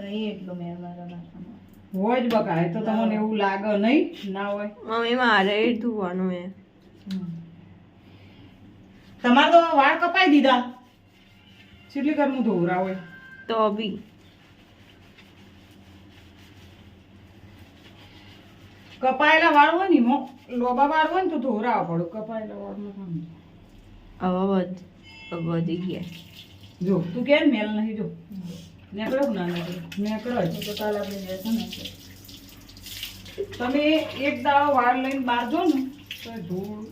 નહીં એટલું મેં મારા માથામાં હોય જ બકા એ તો તમને એવું લાગે નહીં? ના હોય. મમ્મી મારે એ ધોવાનું એ તમારે તો વાળ કપાઈ દીધા. કેટલી કર હું ધોવરા હોય તો બી. કપાયેલા વાળ હોય ને મો લોબા વાળ હોય ને તો ધોરા પડો. કપાયેલા વાળમાં કામ હવે બધ વધી ગયા. જો તું કેમ મેલ નહીં જો? નેકળો ના નેકળો? નેકળો જ. તો કાલ આપણે જશે ને તમે એક દાડો વાળ લઈને બહાર જો ને તો ધૂળ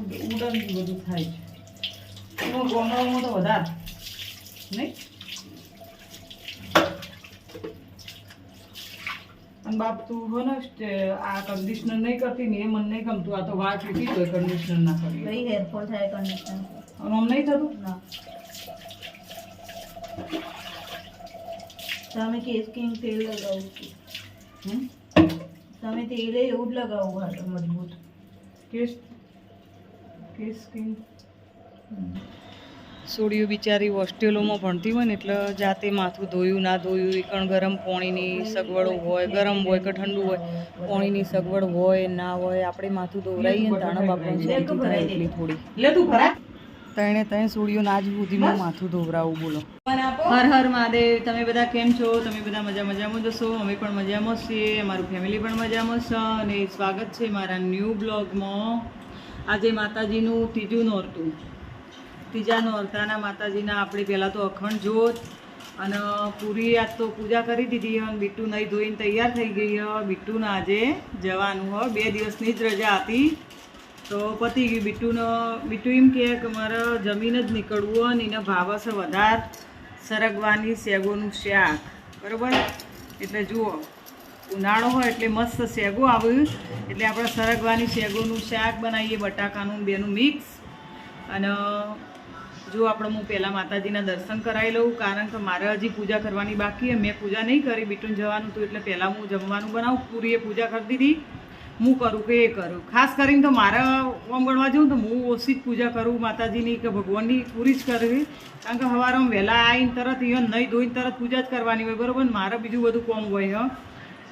ઉડન બધું થાય છે. એમાં ગામડાઓમાં તો વધારે. નહીં? અને બાપ તું હો ને આ કન્ડિશનર નહીં કરતી ને એ મને નહીં ગમતું. આ તો વાળ ફૂટી તો કન્ડિશનર ના કરી ભાઈ હેરફોલ થાય કન્ડિશનર અને આમ નહીં થતું? ના. તમે કેસ કિંગ તેલ લગાવું છું. હમ? તમે તેલ એવું જ લગાવવું હાલો મજબૂત. કેસ કેસ સ્કીન સોડિયું બિચારી હોસ્ટેલોમાં ભણતી હોય ને એટલે જાતે માથું ધોયું ના ધોયું એ કણ ગરમ પાણીની સગવડ હોય ગરમ હોય કે ઠંડુ હોય પાણીની સગવડ હોય ના હોય આપણે માથું ધોવરાઈએ ને તાણા બાપાને શાંતિ થાય એટલી થોડી લે તું ભરા તણે તણે સુધીમાં માથું ધોવરાવું બોલો. હર હર મહાદેવ તમે બધા કેમ છો? તમે બધા મજા મજામાં જશો અમે પણ મજામાં છીએ. અમારું ફેમિલી પણ મજામાં છે અને સ્વાગત છે મારા ન્યૂ બ્લોગમાં આજે માતાજીનું ત્રીજું નોરતું. ત્રીજા નોરતાના માતાજીના આપણે પહેલાં તો અખંડ જોત અને પૂરી આજ તો પૂજા કરી દીધી અને બીટુ નહીં ધોઈને તૈયાર થઈ ગઈ હ. બીટુને આજે જવાનું હ. બે દિવસની જ રજા હતી. તો પતી ગયું. બીટુનો, બીટુ એમ કહે કે મારે જમીન જ નીકળવું હોય એના ભાવ છે વધારે. સરગવાની શેગોનું શાક. બરાબર? એટલે જુઓ, ઉનાળો હોય એટલે મસ્ત શેગો આવ્યું. એટલે આપણે સરગવાની શેગોનું શાક બનાવીએ, બટાકાનું બેનું મિક્સ. અને, જો આપણે હું પહેલાં માતાજીના દર્શન કરાવી લઉં, કારણ કે મારે હજી પૂજા કરવાની બાકી મેં પૂજા નહીં કરી બીટું જવાનું હતું એટલે પહેલાં હું જમવાનું બનાવું. પૂરીએ પૂજા કરી દીધી. હું કરું કે એ કરું. ખાસ કરીને તો મારે ગણવા જાઉં તો હું ઓછી જ પૂજા કરું, માતાજીની કે ભગવાનની પૂરી જ કરવી. કારણ કે સવારે વહેલા આવીને તરત ઇવન નહીં ધોઈને તરત પૂજા જ કરવાની હોય, બરાબર? મારે બીજું બધું કોમ હોય, હ.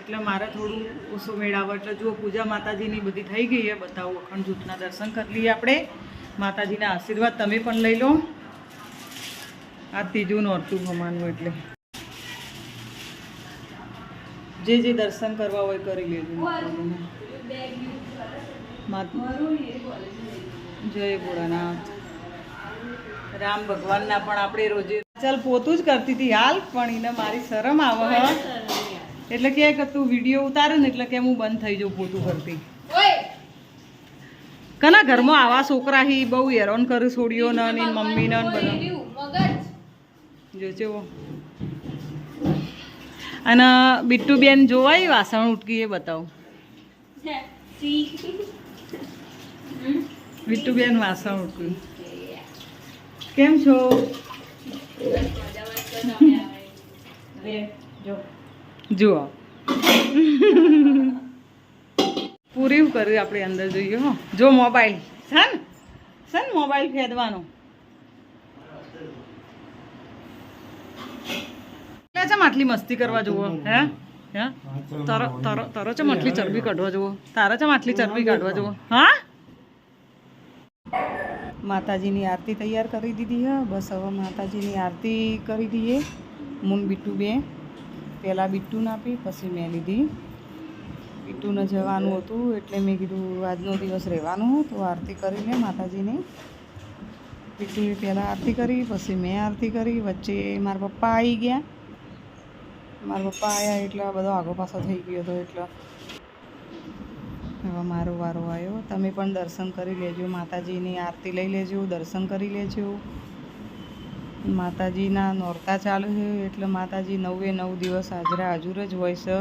એટલે મારે થોડું ઓછો મેળાવે એટલે જુઓ પૂજા માતાજીની બધી થઈ ગઈ છે બતાવું અખંડ જૂથના દર્શન કરી લઈએ આપણે. માતાજીના આશીર્વાદ તમે પણ લઈ લો. આ ત્રીજું નોરતું હમાનું એટલે. જે જે દર્શન કરવા હોય કરી લેજો જય ભોળાનાથ. રામ ભગવાનના પણ આપણે રોજે ચાલ પોતું જ કરતી હતી હાલ પણ એને મારી શરમ આવે હ. એટલે કે તું વીડિયો ઉતારે ને એટલે કે હું બંધ થઈ જાઉં પોતું કરતી. કના ઘરમાં આવા છોકરા હી બહુ હેરાન કરે છોડીઓ ને મમ્મી ને બધા. જો ચેવો અને બિટ્ટુ બેન જોવાય વાસણ ઉટકી એ બતાવો. બિટ્ટુ બેન વાસણ ઉટક્યું. કેમ છો? જુઓ. પૂરી કર્યું આપણે અંદર જોઈએ હો. જો મોબાઈલ. છે ને છે ને મોબાઈલ ફેદવાનો એટલે છે આટલી મસ્તી કરવા જુઓ હે? હે? તારો તારો તારો ચમ આટલી ચરબી કાઢવા જુઓ. તારા છે આટલી ચરબી કાઢવા જુઓ. હા? માતાજીની આરતી તૈયાર કરી દીધી હે? બસ હવે માતાજીની આરતી કરી દઈએ. મૂન બીટુ બે. પહેલાં બીટુને આપી પછી મેં લીધી. બીટુને જવાનું હતું એટલે મેં કીધું આજનો દિવસ રહેવાનું તો આરતી કરીને માતાજીની બીટુએ પહેલાં આરતી કરી પછી મેં આરતી કરી વચ્ચે મારા પપ્પા આવી ગયા. મારા પપ્પા આવ્યા એટલે બધો આગો પાછો થઈ ગયો હતો એટલે. હવે મારો વારો આવ્યો. તમે પણ દર્શન કરી લેજો. માતાજીની આરતી લઈ લેજો. દર્શન કરી લેજો. માતાજીના નોરતા ચાલુ છે એટલે માતાજી નવે નવ દિવસ હાજરા હાજર જ હોય છે.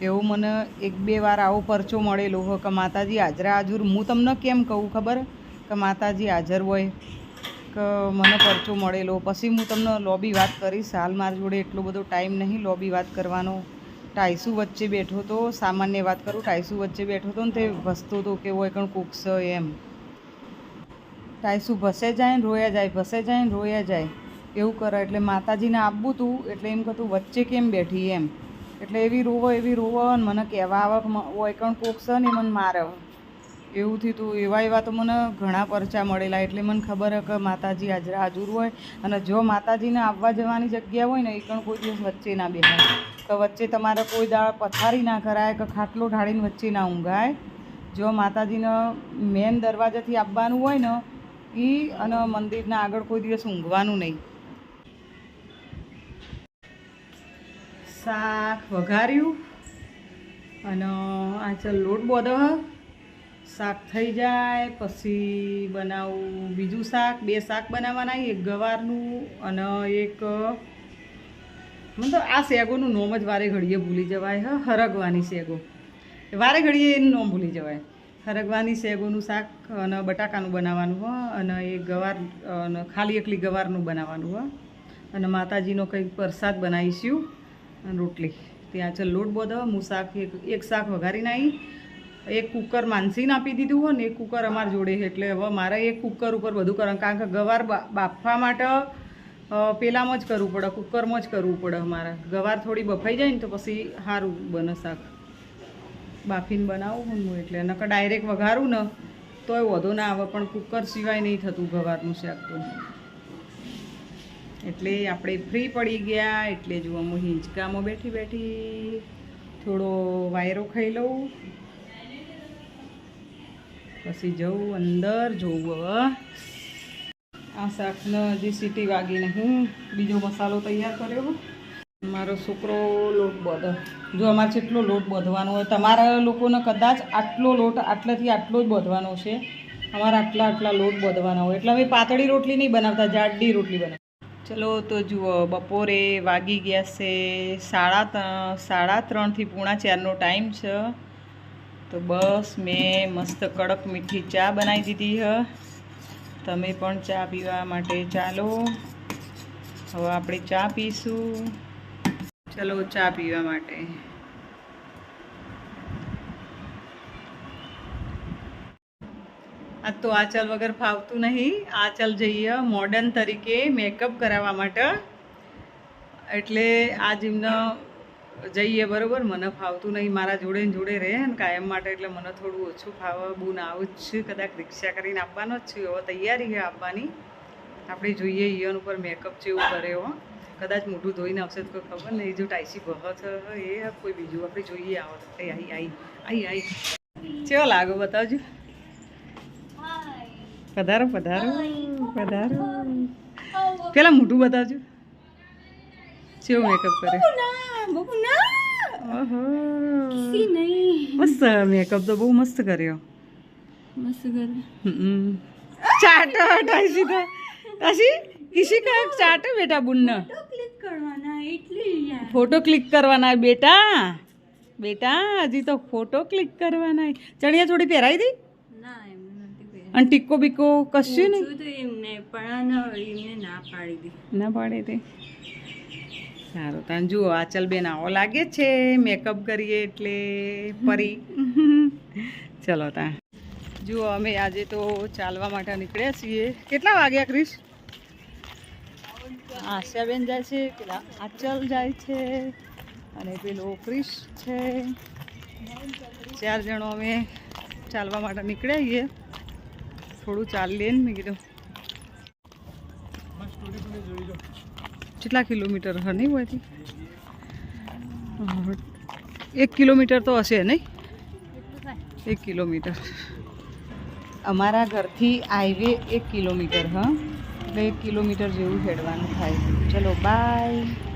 એવું મને એક બે વાર આવો પરચો મળેલો હોય કે માતાજી હાજરા હાજર. હું તમને કેમ કહું ખબર? કે માતાજી હાજર હોય. કે મને પરચો મળેલો. પછી હું તમને લોબી વાત કરીશ. હાલ મારી જોડે એટલો બધો ટાઈમ નહીં લોબી વાત કરવાનો. ટાઈસુ વચ્ચે બેઠો તો સામાન્ય વાત કરું, ટાઈસુ વચ્ચે બેઠો તો ને તે ભસતો હતો કે હોય કણ કૂકસ એમ. ટાઈસુ ભસે જાય ને રોયા જાય, ભસે જાય ને રોયા જાય. એવું કરે એટલે માતાજીને આપવું તું, એટલે એમ કહતું વચ્ચે કેમ બેઠી એમ. એટલે એવી રોવો એવી રોવો મને કહેવા આવે હોય કણ કોક ને મને મારે એવું થયું તું, એવા એવા તો મને ઘણા પરચા મળેલા. એટલે મને ખબર કે માતાજી હાજર હાજર હોય અને જો માતાજીને આવવા જવાની જગ્યા હોય ને, એ પણ કોઈ દિવસ વચ્ચે ના બેહાય. તો વચ્ચે તમારે કોઈ દાળ પથારી ના કરાય કે ખાટલો ઢાળીને વચ્ચે ના ઊંઘાય. જો માતાજીને મેન દરવાજાથી આવવાનું હોય ને એ અને મંદિરના આગળ કોઈ દિવસ ઊંઘવાનું નહીં. શાક વઘાર્યું અને આ ચાલ લોટ બધો. શાક થઈ જાય, પછી બનાવું બીજું શાક, બે શાક બનાવવાના, એક ગવારનું અને એક, મતલબ આ શેગોનું નોમ જ વારે ઘડીએ ભૂલી જવાય, હ, હરગવાની શેગો. વારે ઘડીએ એનું નોમ ભૂલી જવાય. હરગવાની શેગોનું શાક અને બટાકાનું બનાવવાનું, હ, અને એ ગવાર, અને ખાલી એકલી ગવારનું બનાવવાનું, હ. અને માતાજીનો કંઈક પ્રસાદ બનાવીશું, રોટલી. ત્યાં ચાલ લોટ બધો, હું શાક એક શાક વઘારીને આવી એક કુકર માનસીને આપી દીધું હોય ને, એક કુકર અમારા જોડે એટલે હવે મારે એક કુકર ઉપર બધું કરવાનું, કારણ કે ગવાર બાફવા માટે પેલામાં જ કરવું પડે, કુકરમાં જ કરવું પડે અમારે. ગવાર થોડી બફાઈ જાય ને તો પછી સારું બને શાક. બાફીને બનાવું હું, એટલે નકર ડાયરેક્ટ વઘારું ને, તોય વધુ ના આવે, પણ કુકર સિવાય નહીં થતું ગવારનું શાક તો. એટલે આપણે ફ્રી પડી ગયા, એટલે જો હું હિંચકામાં બેઠી બેઠી થોડો વાયરો ખાઈ લઉં. પછી જવું અંદર જોવું આ શાકને હજી સીટી વાગી નહીં. બીજો મસાલો તૈયાર કર્યો. મારો છોકરો લોટ બધો. જો અમારે જેટલો લોટ બધવાનો હોય, તમારા લોકોને કદાચ આટલો લોટ આટલાથી આટલો જ બધવાનો છે. અમારે આટલા આટલા લોટ બધવાના હોય. એટલે અમે પાતળી રોટલી નહીં બનાવતા, જાડી રોટલી બનાવ ચલો તો જુઓ, બપોરે વાગી ગયા છે સાડા ત્રણ સાડા ત્રણથી પૂણા ચારનો ટાઈમ છે. તો બસ મેં મસ્ત કડક મીઠી ચા બનાવી દીધી હ. તમે પણ ચા પીવા માટે ચાલો. હવે આપણે ચા પીશું. ચલો ચા પીવા માટે. આ તો આચલ વગર ફાવતું નહીં. આચલ જઈએ મોડર્ન તરીકે મેકઅપ કરાવવા માટે. એટલે આ એમને જઈએ બરોબર? મને ફાવતું નહીં. મારા જોડે ને જોડે રહે ને કાયમ માટે, એટલે મને થોડું ઓછું ફાવે. ના આવું જ છું. કદાચ રિક્ષા કરીને આપવાનો જ છું. એવો તૈયારી છે આપવાની. આપણે જોઈએ, ઈયન ઉપર મેકઅપ જેવું કરે હો કદાચ મોઢું ધોઈને આવશે તો કોઈ ખબર નહીં. જો ટાઈસી બહત એ કોઈ બીજું. આપણે જોઈએ આવો આઈ આઈ આઈ આઈ ચેવો લાગો બતાવજો? પધારો પધારો પધારો. પેલા મોઢું બતાવજો. ચેવો મેકઅપ કરે? મસ્ત મેકઅપ તો બહુ મસ્ત કર્યો. ચાટો તો. કિસી કા ચાટો બેટા બુન્ન? ફોટો ક્લિક કરવાના બેટા. બેટા હજી તો ફોટો ક્લિક કરવાના. ચણિયા ચોળી પહેરાવી દી. અને ટીકો બીકો કશું નહીં? ના પાડી દે. ના પાડી તે. સારું. તને જુઓ આચલ બેન આવો લાગે છે. મેકઅપ કરીએ એટલે ફરી ચલો તા. જુઓ અમે આજે તો ચાલવા માટે નીકળ્યા છીએ. કેટલા વાગ્યા ક્રિશ? આશાબેન જાય છે પેલા આચલ જાય છે અને પેલો ક્રિશ છે. ચાર જણો અમે ચાલવા માટે નીકળ્યા છીએ. થોડું ચાલીએ ને મેં કીધું. કેટલા કિલોમીટર હ, નહીં હોયથી એક કિલોમીટર તો હશે, નહીં? એક કિલોમીટર. અમારા ઘરથી હાઈવે એક કિલોમીટર, હા. એટલે એક કિલોમીટર જેવું હેડવાનું થાય. ચલો બાય